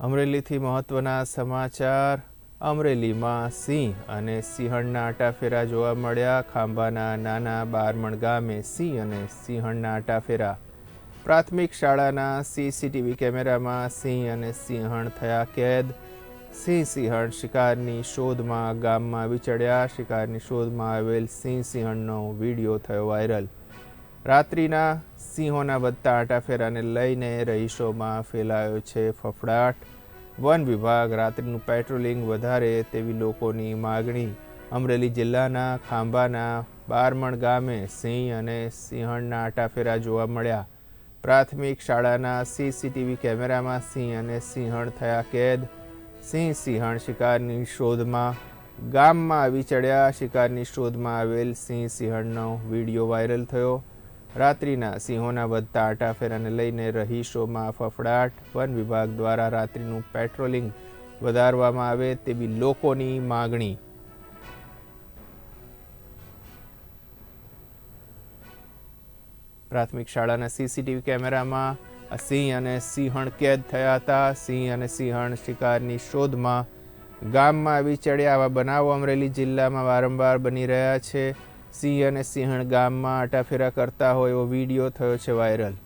અમરેલીથી મહત્વના સમાચાર. અમરેલીમાં સિંહ અને સિંહણના આટાફેરા જોવા મળ્યા. ખાંભાના નાના બારમણ ગામે સિંહ અને સિંહણના આટાફેરા. પ્રાથમિક શાળાના સીસીટીવી કેમેરામાં સિંહ અને સિંહણ થયા કેદ. સિંહ સિંહણ શિકારની શોધમાં ગામમાં વિચડ્યા. શિકારની શોધમાં આવેલ સિંહ સિંહણનો વીડિયો થયો વાયરલ. રાત્રિના સિંહોના વધતા આટાફેરાને લઈને રહીશોમાં ફેલાયો છે ફફડાટ. વન વિભાગ રાત્રિનું પેટ્રોલિંગ વધારે તેવી લોકોની માગણી. અમરેલી જિલ્લાના ખાંભાના બારમણ ગામે સિંહ અને સિંહણના આટાફેરા જોવા મળ્યા. પ્રાથમિક શાળાના સીસીટીવી કેમેરામાં સિંહ અને સિંહણ થયા કેદ. સિંહ સિંહણ શિકારની શોધમાં ગામમાં આવી ચડ્યા. શિકારની શોધમાં આવેલ સિંહ સિંહણનો વીડિયો વાયરલ થયો. રાત્રિના સિંહોના વધતા આટાફેરાને લઈને રહીશોમાં ફફડાટ વન વિભાગ દ્વારા રાત્રિનું પેટ્રોલિંગ વધારવામાં આવે તેવી લોકોની માગણી. પ્રાથમિક શાળાના સીસીટીવી કેમેરામાં સિંહ અને સિંહણ કેદ થયા હતા. સિંહ અને સિંહણ શિકારની શોધમાં ગામમાં આવી ચડ્યા આવા બનાવો અમરેલી જિલ્લામાં વારંવાર બની રહ્યા છે. સિંહ અને સિંહણ ગામમાં આટાફેરા કરતા હોય એવો વીડિયો થયો છે વાયરલ.